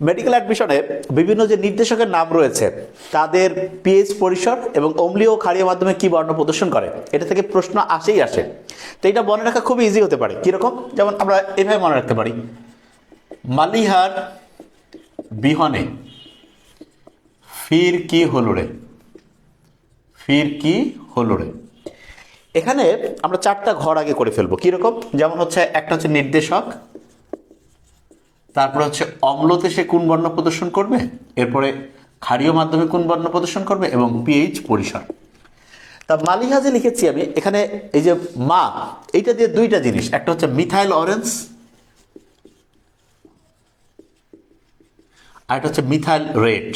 Medical অ্যাডমিশনে বিভিন্ন যে নির্দেশকের নাম রয়েছে, তাদের পিএইচ পরিসর এবং অম্লীয় ও ক্ষারীয় মাধ্যমে কি বর্ণ প্রদর্শন করে, এটা থেকে প্রশ্ন আসেই আসে। তো এটা মনে রাখা খুব ইজি হতে পারে। কীরকম? যেমন আমরা এভাবে মনে রাখতে পারি। মালিহার বিহনে ফির কি হলো রে? ফির কি হলো রে? এখানে আমরা চারটা ঘর আগে করে ফেলব। কীরকম? যেমন হচ্ছে একটা হচ্ছে নির্দেশক তারপরে হচ্ছে অম্লতে সে কোন বর্ণ প্রদর্শন করবে? এরপরে ক্ষারীয় মাধ্যমে কোন বর্ণ প্রদর্শন করবে? এবং পিএইচ পরিসর। তা মালিহাজে লিখেছি আমি, এখানে এই যে মা, এইটা দিয়ে দুইটা জিনিস। একটা হচ্ছে মিথাইল অরেঞ্জ, আর একটা হচ্ছে মিথাইল রেড।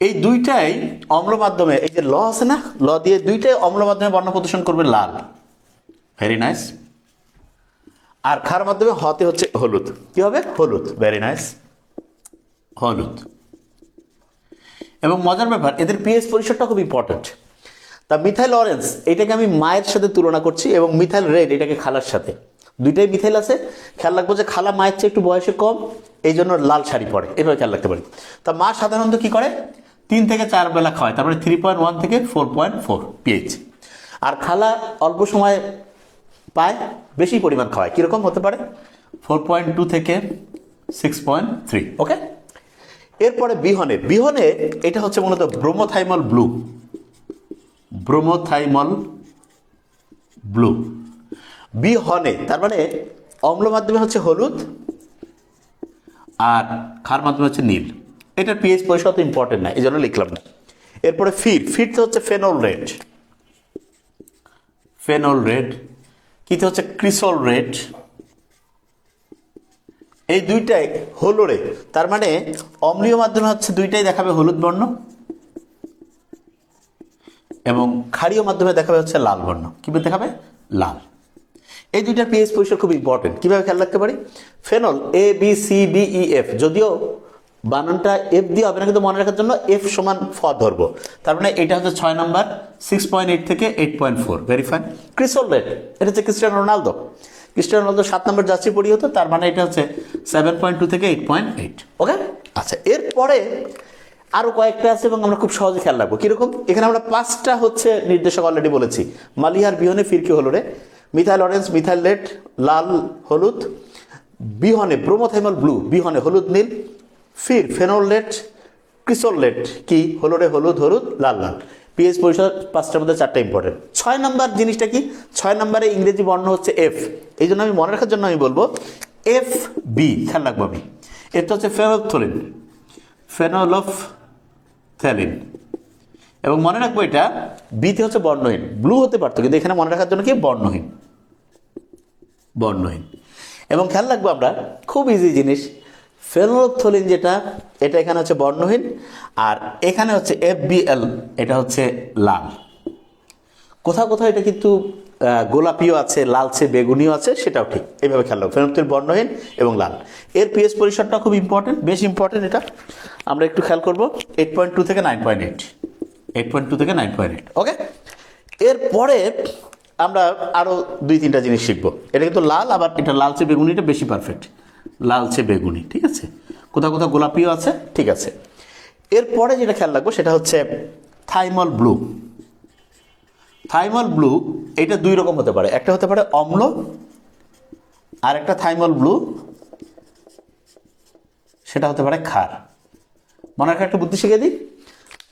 এই দুইটাই অম্ল মাধ্যমে, এই যে ল আছে না? ল দিয়ে দুইটাই অম্ল মাধ্যমে বর্ণ প্রদর্শন করবে লাল। ভেরি নাইস আর খার মাধ্যমে হতে হচ্ছে হলুদ। কি হবে? হলুদ। ভেরি নাইস হলুদ। এবং মজার ব্যাপার, এদের পিএইচ পরিসরটা খুব ইম্পর্ট্যান্ট তা মিথাইল অরেঞ্জ এটাকে আমি মায়ের সাথে তুলনা করছি এবং মিথাইল রেড এটাকে খালার সাথে। দুইটাই মিথাইল আছে। খেয়াল রাখব যে খালা মায়ের চেয়ে একটু বয়সে কম, এই জন্য লাল শাড়ি পরে। এভাবে খেয়াল রাখতে পারি। তা মা সাধারণত কি করে? তিন থেকে চার বেলা খাওয়ায়, তারপরে থ্রি পয়েন্ট ওয়ান থেকে ফোর পয়েন্ট ফোর পিএইচ আর খালা অল্প সময় পায় বেশি পরিমাণ খাওয়ায়। কীরকম হতে পারে? ফোর পয়েন্ট টু থেকে সিক্স পয়েন্ট থ্রি ওকে এরপরে বিহনে। বিহনে এটা হচ্ছে মূলত ব্রোমোথাইমল ব্লু। ব্রোমোথাইমল ব্লু। বিহনে তার মানে অম্ল মাধ্যমে হচ্ছে হলুদ আর ক্ষার মাধ্যমে হচ্ছে নীল। এটার পিএইচ পরিষদ ইম্পর্টেন্ট না এই জন্য লিখলাম না। এরপরে ফির তো হচ্ছে ফেনল রেড ফেনল রেড কিতে হচ্ছে ক্রিসল রেড? এই দুইটাই হলো রে। তার মানে অম্লীয় মাধ্যমে হচ্ছে দুইটাই দেখাবে হলুদ বর্ণ এবং ক্ষারীয় মাধ্যমে দেখাবে হচ্ছে লাল বর্ণ। কীভাবে দেখাবে? লাল। এই দুইটার পিএইচ পরিসর খুব ইম্পর্টেন্ট কীভাবে খেয়াল রাখতে পারি? Phenol A B C B E F যদিও বানানটা এফ দিয়ে হবে না, কিন্তু মনে রাখার জন্য এফ সমান ফ ধরবো। তার মানে এটা হচ্ছে ছয় নাম্বার সিক্স পয়েন্ট এইট থেকে eight point four very fine cresol red এটা হচ্ছে ক্রিস্টিয়ানো রোনালদো ক্রিস্টিয়ানো রোনালদো সাত নম্বর যাত্রী পড়ি হতো, তার মানে এটা হচ্ছে সেভেন পয়েন্ট টু থেকে এইট পয়েন্ট এইট ওকে আচ্ছা এরপরে আরও কয়েকটা আছে এবং আমরা খুব সহজে খেয়াল রাখব। কীরকম? এখানে আমরা পাঁচটা হচ্ছে নির্দেশক অলরেডি বলেছি। মালিহার বিহনে ফিরকি হলো রে? মিথাইল অরেঞ্জ মিথাইল রেড লাল, হলুদ, বিহনে ব্রোমোথাইমাল ব্লু বিহনে, হলুদ, নীল ফির ফেনোলেট ক্রিসোলেট কি? হলো রে হলুদ হলুদ লাল লাল। পিএইচ পরিষদ পাঁচটার মধ্যে চারটা ইম্পর্টেন্ট ছয় নাম্বার জিনিসটা কি? ছয় নাম্বারে ইংরেজি বর্ণ হচ্ছে এফ এই জন্য আমি মনে রাখার জন্য আমি বলব এফ বি খেয়াল রাখব আমি। এটা হচ্ছে ফেনোথলিন ফেনোলফ থ্যালিন এবং মনে রাখব এটা বিতে হচ্ছে বর্ণহীন। ব্লু হতে পারতো, কিন্তু এখানে মনে রাখার জন্য কি? বর্ণহীন। বর্ণহীন। এবং খেয়াল রাখব আমরা, খুব ইজি জিনিস। ফেনোথলিন যেটা, এটা এখানে হচ্ছে বর্ণহীন, আর এখানে হচ্ছে এফ এটা হচ্ছে লাল। কোথাও কোথাও এটা কিন্তু গোলাপিও আছে, লালচে বেগুনিও আছে, সেটাও ঠিক। এইভাবে খেয়াল রাখব বর্ণহীন এবং লাল। এর পিএস পরিসরটা খুব ইম্পর্টেন্ট বেশ ইম্পর্টেন্ট এটা। আমরা একটু খেয়াল করব এইট পয়েন্ট টু থেকে nine point eight eight point two থেকে নাইন পয়েন্ট এইট ওকে এরপরে আমরা আরও দুই তিনটা জিনিস শিখব। এটা কিন্তু লাল, আবার এটা লালচে বেগুনিটা বেশি পারফেক্ট লালচে বেগুনি, ঠিক আছে? কোথাও কোথাও গোলাপিও আছে, ঠিক আছে। এরপরে যেটা খেয়াল রাখব সেটা হচ্ছে থাইমল ব্লু। থাইমল ব্লু, এটা দুই রকম হতে পারে। একটা হতে পারে অম্ল, আর একটা থাইমল ব্লু, সেটা হতে পারে খার মনে রাখা, একটা বুদ্ধি শিখে দিই।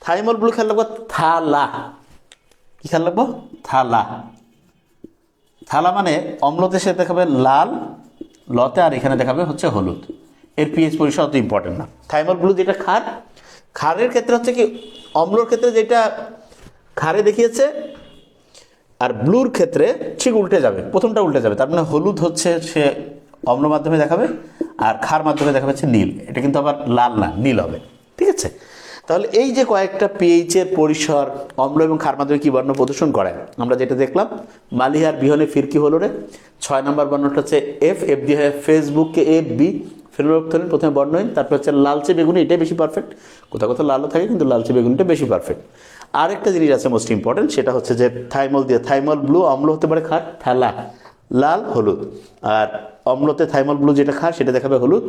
থাইমল ব্লু খেয়াল রাখব, থালা। কি খেয়াল রাখব? থালা। থালা মানে অম্লতে সে দেখাবে লাল লতে আর এখানে দেখাবে হচ্ছে হলুদ। এর পিএইচ পরিসর অত ইম্পর্টেন্ট না। থাইমল ব্লু যেটা খার খারের ক্ষেত্রে হচ্ছে কি, অম্লর ক্ষেত্রে যেটা খারে দেখিয়েছে, আর ব্লুর ক্ষেত্রে ঠিক উল্টে যাবে, প্রথমটা উল্টে যাবে। তার মানে হলুদ হচ্ছে সে অম্ল মাধ্যমে দেখাবে, আর খার মাধ্যমে দেখাবে হচ্ছে নীল। এটা কিন্তু আবার লাল না, নীল হবে। ঠিক আছে? তাহলে এই যে কয়েকটা পিএইচ এর পরিসর, অম্ল এবং ক্ষার মাধ্যমে কি বর্ণ প্রদর্শন করে? আমরা যেটা দেখলাম, মালিহার বিহনে ফিরকি হলো রে? ছয় নম্বর বর্ণটা হচ্ছে এফ এফ দিয়ে হয় ফেসবুককে এফ বি ফেনোরক্তলিন প্রথমে বর্ণহীন, তারপর হচ্ছে লালচে বেগুনি, এটাই বেশি পারফেক্ট কোথাও কোথাও লালও থাকে, কিন্তু লালচে বেগুনিটা বেশি পারফেক্ট আরেকটা জিনিস আছে মোস্ট ইম্পর্টেন্ট সেটা হচ্ছে যে থাইমল দিয়ে থাইমল ব্লু অম্ল হতে পারে খার থালা লাল, হলুদ। আর অম্লতে থাইমল ব্লু যেটা খায় সেটা দেখাবে হলুদ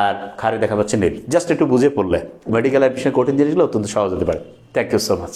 আর খারে দেখা হচ্ছে নীল। জাস্ট একটু বুঝে পড়লে। মেডিকেল অ্যাডমিশন কঠিন জিনিসগুলো অত্যন্ত সহজ হতে পারে। Thank you so much